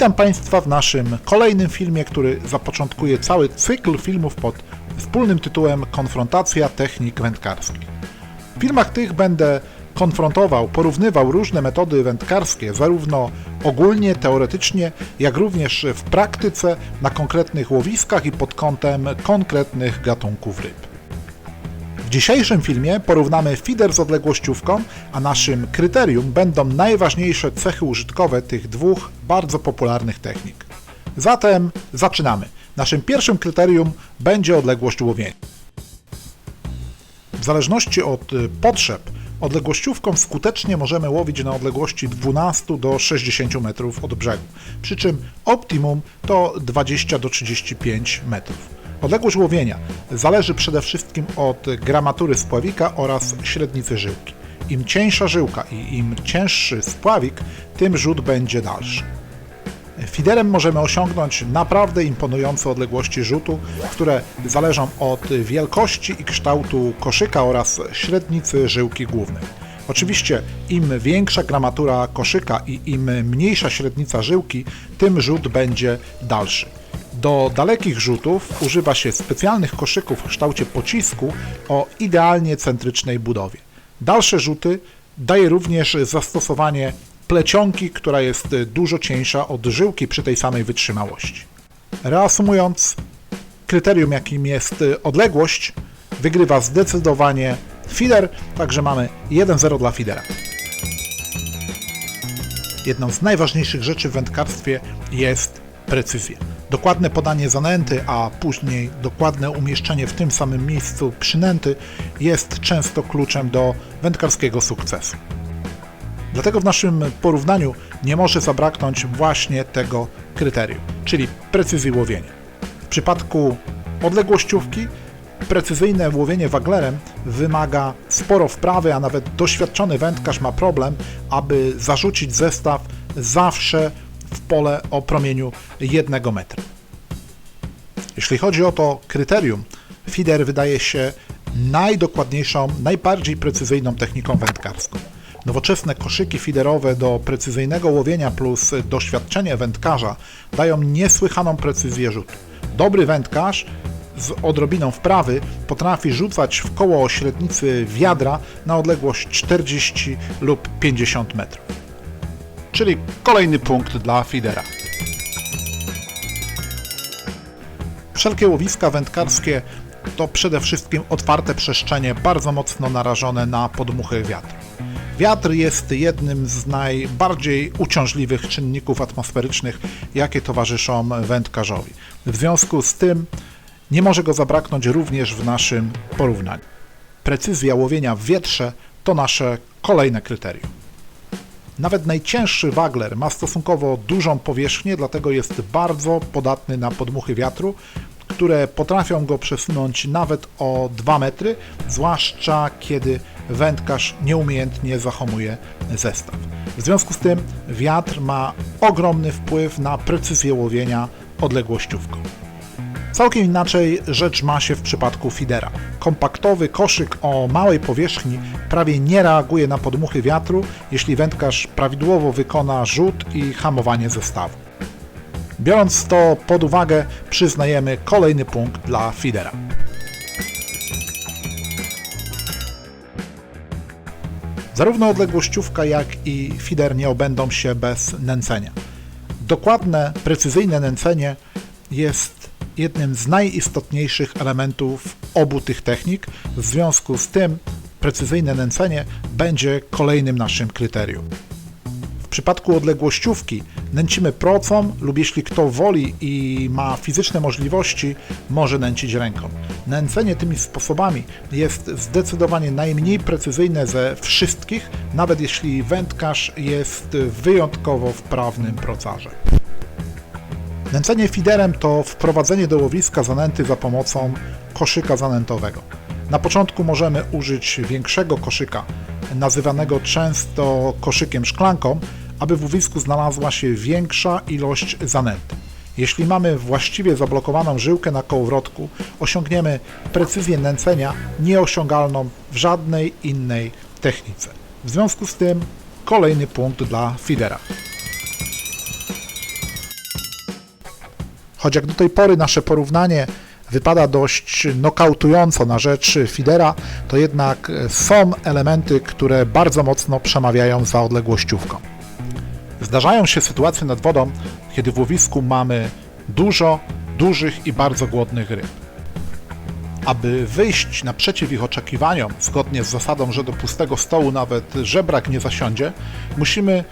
Witam Państwa w naszym kolejnym filmie, który zapoczątkuje cały cykl filmów pod wspólnym tytułem Konfrontacja technik wędkarskich. W filmach tych będę konfrontował, porównywał różne metody wędkarskie, zarówno ogólnie, teoretycznie, jak również w praktyce na konkretnych łowiskach i pod kątem konkretnych gatunków ryb. W dzisiejszym filmie porównamy feeder z odległościówką, a naszym kryterium będą najważniejsze cechy użytkowe tych dwóch bardzo popularnych technik. Zatem zaczynamy. Naszym pierwszym kryterium będzie odległość łowienia. W zależności od y, potrzeb, odległościówką skutecznie możemy łowić na odległości 12 do 60 metrów od brzegu, przy czym optimum to 20 do 35 metrów. Odległość łowienia zależy przede wszystkim od gramatury spławika oraz średnicy żyłki. Im cieńsza żyłka i im cięższy spławik, tym rzut będzie dalszy. Fiderem możemy osiągnąć naprawdę imponujące odległości rzutu, które zależą od wielkości i kształtu koszyka oraz średnicy żyłki głównej. Oczywiście im większa gramatura koszyka i im mniejsza średnica żyłki, tym rzut będzie dalszy. Do dalekich rzutów używa się specjalnych koszyków w kształcie pocisku o idealnie centrycznej budowie. Dalsze rzuty daje również zastosowanie plecionki, która jest dużo cieńsza od żyłki przy tej samej wytrzymałości. Reasumując, kryterium jakim jest odległość wygrywa zdecydowanie feeder, także mamy 1-0 dla feedera. Jedną z najważniejszych rzeczy w wędkarstwie jest precyzja. Dokładne podanie zanęty, a później dokładne umieszczenie w tym samym miejscu przynęty jest często kluczem do wędkarskiego sukcesu. Dlatego w naszym porównaniu nie może zabraknąć właśnie tego kryterium, czyli precyzji łowienia. W przypadku odległościówki precyzyjne łowienie waglerem wymaga sporo wprawy, a nawet doświadczony wędkarz ma problem, aby zarzucić zestaw zawsze w pole o promieniu 1 metra. Jeśli chodzi o to kryterium, feeder wydaje się najdokładniejszą, najbardziej precyzyjną techniką wędkarską. Nowoczesne koszyki feederowe do precyzyjnego łowienia plus doświadczenie wędkarza dają niesłychaną precyzję rzutu. Dobry wędkarz z odrobiną wprawy potrafi rzucać w koło średnicy wiadra na odległość 40 lub 50 metrów. Czyli kolejny punkt dla feedera. Wszelkie łowiska wędkarskie to przede wszystkim otwarte przestrzenie bardzo mocno narażone na podmuchy wiatru. Wiatr jest jednym z najbardziej uciążliwych czynników atmosferycznych, jakie towarzyszą wędkarzowi. W związku z tym nie może go zabraknąć również w naszym porównaniu. Precyzja łowienia w wietrze to nasze kolejne kryterium. Nawet najcięższy wagler ma stosunkowo dużą powierzchnię, dlatego jest bardzo podatny na podmuchy wiatru, które potrafią go przesunąć nawet o 2 metry, zwłaszcza kiedy wędkarz nieumiejętnie zahamuje zestaw. W związku z tym wiatr ma ogromny wpływ na precyzję łowienia odległościówką. Całkiem inaczej rzecz ma się w przypadku feedera. Kompaktowy koszyk o małej powierzchni prawie nie reaguje na podmuchy wiatru, jeśli wędkarz prawidłowo wykona rzut i hamowanie zestawu. Biorąc to pod uwagę, przyznajemy kolejny punkt dla feedera. Zarówno odległościówka, jak i feeder nie obędą się bez nęcenia. Dokładne, precyzyjne nęcenie jest jednym z najistotniejszych elementów obu tych technik. W związku z tym precyzyjne nęcenie będzie kolejnym naszym kryterium. W przypadku odległościówki nęcimy procą lub jeśli kto woli i ma fizyczne możliwości, może nęcić ręką. Nęcenie tymi sposobami jest zdecydowanie najmniej precyzyjne ze wszystkich, nawet jeśli wędkarz jest wyjątkowo wprawnym procarzem. Nęcenie fiderem to wprowadzenie do łowiska zanęty za pomocą koszyka zanętowego. Na początku możemy użyć większego koszyka, nazywanego często koszykiem szklanką, aby w łowisku znalazła się większa ilość zanęty. Jeśli mamy właściwie zablokowaną żyłkę na kołowrotku, osiągniemy precyzję nęcenia nieosiągalną w żadnej innej technice. W związku z tym kolejny punkt dla feedera. Choć jak do tej pory nasze porównanie wypada dość nokautująco na rzecz fidera, to jednak są elementy, które bardzo mocno przemawiają za odległościówką. Zdarzają się sytuacje nad wodą, kiedy w łowisku mamy dużo dużych i bardzo głodnych ryb. Aby wyjść naprzeciw ich oczekiwaniom, zgodnie z zasadą, że do pustego stołu nawet żebrak nie zasiądzie, musimy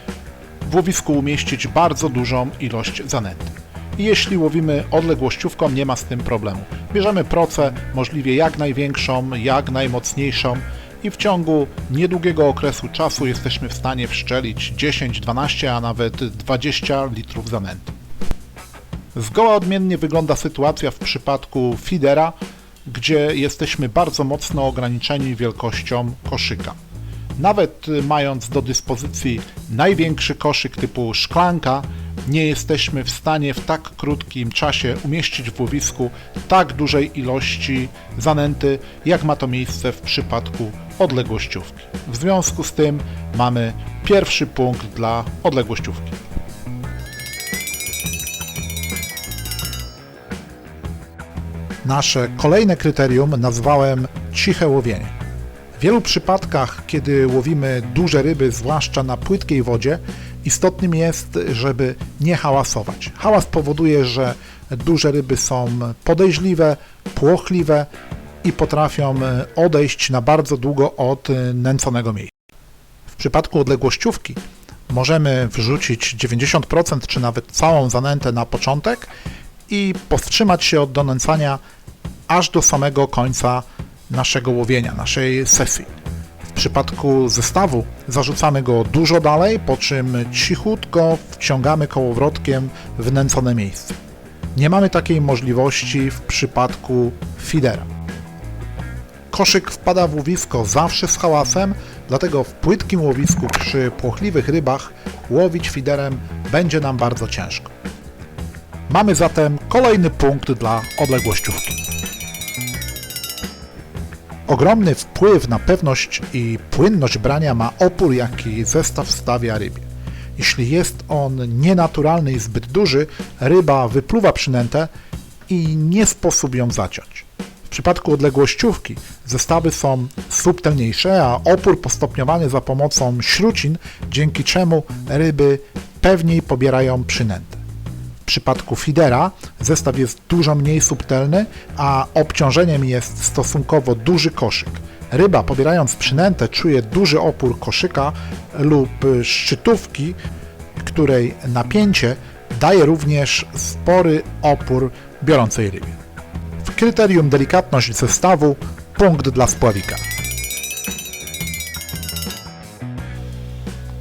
w łowisku umieścić bardzo dużą ilość zanęty. I jeśli łowimy odległościówką, nie ma z tym problemu. Bierzemy procę, możliwie jak największą, jak najmocniejszą i w ciągu niedługiego okresu czasu jesteśmy w stanie wszczelić 10, 12, a nawet 20 litrów zanęty. Zgoła odmiennie wygląda sytuacja w przypadku feedera, gdzie jesteśmy bardzo mocno ograniczeni wielkością koszyka. Nawet mając do dyspozycji największy koszyk typu szklanka, nie jesteśmy w stanie w tak krótkim czasie umieścić w łowisku tak dużej ilości zanęty, jak ma to miejsce w przypadku odległościówki. W związku z tym mamy pierwszy punkt dla odległościówki. Nasze kolejne kryterium nazwałem ciche łowienie. W wielu przypadkach, kiedy łowimy duże ryby, zwłaszcza na płytkiej wodzie, istotnym jest, żeby nie hałasować. Hałas powoduje, że duże ryby są podejrzliwe, płochliwe i potrafią odejść na bardzo długo od nęconego miejsca. W przypadku odległościówki możemy wrzucić 90% czy nawet całą zanętę na początek i powstrzymać się od donęcania aż do samego końca naszego łowienia, naszej sesji. W przypadku zestawu zarzucamy go dużo dalej, po czym cichutko wciągamy kołowrotkiem w nęcone miejsce. Nie mamy takiej możliwości w przypadku feedera. Koszyk wpada w łowisko zawsze z hałasem, dlatego w płytkim łowisku przy płochliwych rybach łowić feederem będzie nam bardzo ciężko. Mamy zatem kolejny punkt dla odległościówki. Ogromny wpływ na pewność i płynność brania ma opór, jaki zestaw stawia rybie. Jeśli jest on nienaturalny i zbyt duży, ryba wypluwa przynętę i nie sposób ją zaciąć. W przypadku odległościówki zestawy są subtelniejsze, a opór postopniowany za pomocą śrucin, dzięki czemu ryby pewniej pobierają przynętę. Przypadku feedera zestaw jest dużo mniej subtelny, a obciążeniem jest stosunkowo duży koszyk. Ryba pobierając przynętę czuje duży opór koszyka lub szczytówki, której napięcie daje również spory opór biorącej rybie. W kryterium delikatność zestawu punkt dla spławika.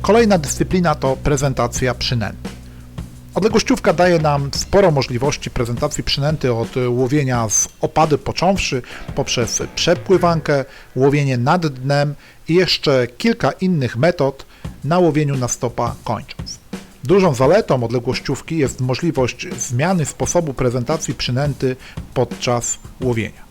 Kolejna dyscyplina to prezentacja przynęty. Odległościówka daje nam sporo możliwości prezentacji przynęty od łowienia z opady począwszy, poprzez przepływankę, łowienie nad dnem i jeszcze kilka innych metod na łowieniu na stopa kończąc. Dużą zaletą odległościówki jest możliwość zmiany sposobu prezentacji przynęty podczas łowienia.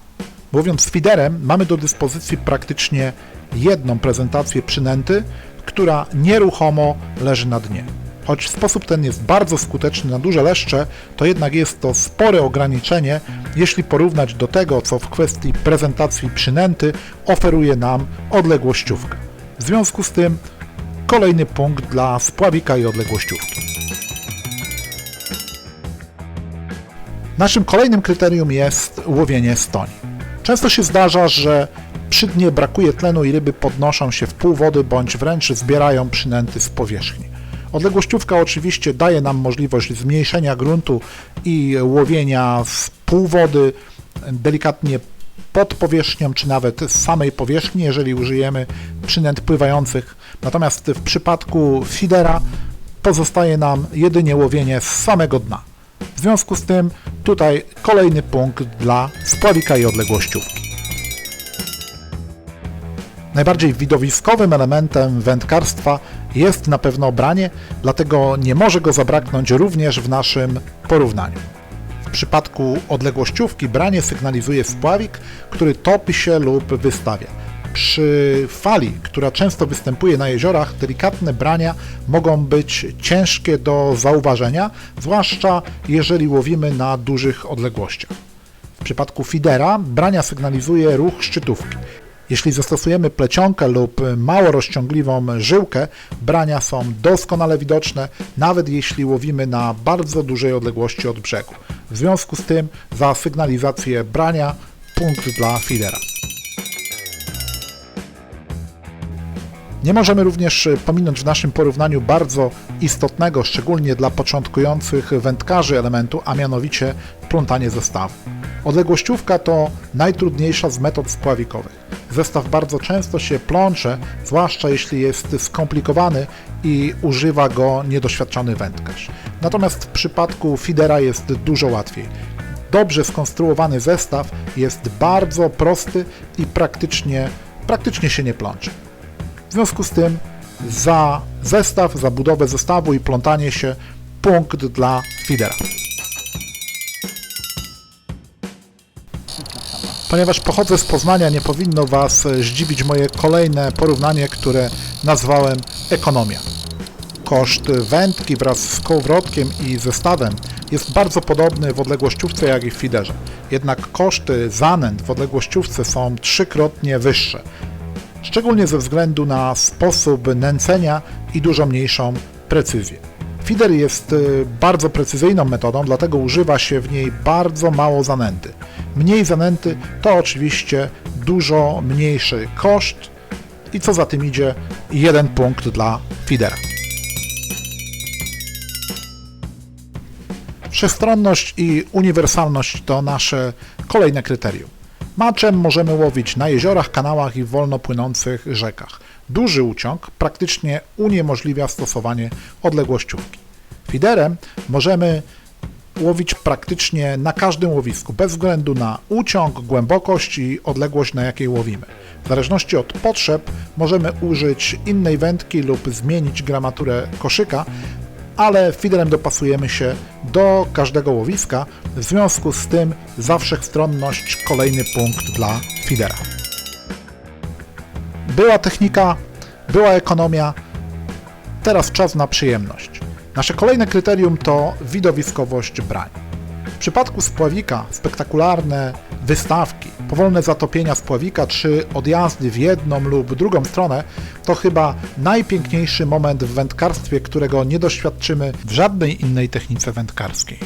Mówiąc z feederem, mamy do dyspozycji praktycznie jedną prezentację przynęty, która nieruchomo leży na dnie. Choć sposób ten jest bardzo skuteczny na duże leszcze, to jednak jest to spore ograniczenie, jeśli porównać do tego, co w kwestii prezentacji przynęty oferuje nam odległościówka. W związku z tym kolejny punkt dla spławika i odległościówki. Naszym kolejnym kryterium jest łowienie stoni. Często się zdarza, że przy dnie brakuje tlenu i ryby podnoszą się w pół wody bądź wręcz zbierają przynęty z powierzchni. Odległościówka oczywiście daje nam możliwość zmniejszenia gruntu i łowienia z pół wody delikatnie pod powierzchnią, czy nawet z samej powierzchni, jeżeli użyjemy przynęt pływających. Natomiast w przypadku feedera pozostaje nam jedynie łowienie z samego dna. W związku z tym tutaj kolejny punkt dla spławika i odległościówki. Najbardziej widowiskowym elementem wędkarstwa jest na pewno branie, dlatego nie może go zabraknąć również w naszym porównaniu. W przypadku odległościówki branie sygnalizuje spławik, który topi się lub wystawia. Przy fali, która często występuje na jeziorach, delikatne brania mogą być ciężkie do zauważenia, zwłaszcza jeżeli łowimy na dużych odległościach. W przypadku fidera brania sygnalizuje ruch szczytówki. Jeśli zastosujemy plecionkę lub mało rozciągliwą żyłkę, brania są doskonale widoczne, nawet jeśli łowimy na bardzo dużej odległości od brzegu. W związku z tym za sygnalizację brania punkt dla fidera. Nie możemy również pominąć w naszym porównaniu bardzo istotnego, szczególnie dla początkujących wędkarzy elementu, a mianowicie plątanie zestawu. Odległościówka to najtrudniejsza z metod spławikowych. Zestaw bardzo często się plącze, zwłaszcza jeśli jest skomplikowany i używa go niedoświadczony wędkarz. Natomiast w przypadku fidera jest dużo łatwiej. Dobrze skonstruowany zestaw jest bardzo prosty i praktycznie, praktycznie się nie plącze. W związku z tym za zestaw, za budowę zestawu i plątanie się punkt dla fidera. Ponieważ pochodzę z Poznania, nie powinno Was zdziwić moje kolejne porównanie, które nazwałem ekonomia. Koszt wędki wraz z kołowrotkiem i zestawem jest bardzo podobny w odległościówce jak i w fiderze. Jednak koszty zanęt w odległościówce są trzykrotnie wyższe szczególnie ze względu na sposób nęcenia i dużo mniejszą precyzję. Fider jest y, bardzo precyzyjną metodą, dlatego używa się w niej bardzo mało zanęty. Mniej zanęty to oczywiście dużo mniejszy koszt i co za tym idzie, jeden punkt dla fidera. Wszechstronność i uniwersalność to nasze kolejne kryterium. Maczem możemy łowić na jeziorach, kanałach i wolno płynących rzekach. Duży uciąg praktycznie uniemożliwia stosowanie odległościówki. Fiderem możemy łowić praktycznie na każdym łowisku, bez względu na uciąg, głębokość i odległość, na jakiej łowimy. W zależności od potrzeb możemy użyć innej wędki lub zmienić gramaturę koszyka, ale fiderem dopasujemy się do każdego łowiska, w związku z tym za wszechstronność kolejny punkt dla fidera. Była technika, była ekonomia, teraz czas na przyjemność. Nasze kolejne kryterium to widowiskowość brań. W przypadku spławika spektakularne wystawki, powolne zatopienia spławika czy odjazdy w jedną lub drugą stronę to chyba najpiękniejszy moment w wędkarstwie, którego nie doświadczymy w żadnej innej technice wędkarskiej.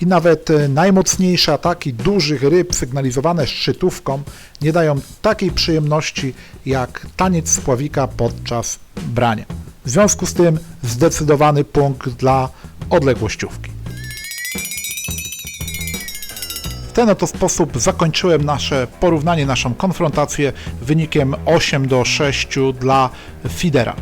I nawet najmocniejsze ataki dużych ryb sygnalizowane szczytówką nie dają takiej przyjemności jak taniec spławika podczas brania. W związku z tym zdecydowany punkt dla odległościówki. W ten oto sposób zakończyłem nasze porównanie, naszą konfrontację wynikiem 8 do 6 dla Fidera.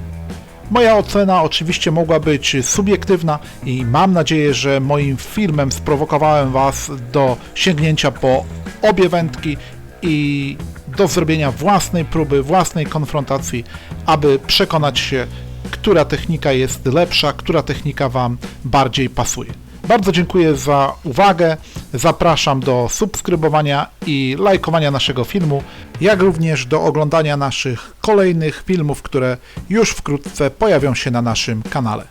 Moja ocena oczywiście mogła być subiektywna i mam nadzieję, że moim filmem sprowokowałem Was do sięgnięcia po obie wędki i do zrobienia własnej próby, własnej konfrontacji, aby przekonać się, która technika jest lepsza, która technika Wam bardziej pasuje. Bardzo dziękuję za uwagę. Zapraszam do subskrybowania i lajkowania naszego filmu, jak również do oglądania naszych kolejnych filmów, które już wkrótce pojawią się na naszym kanale.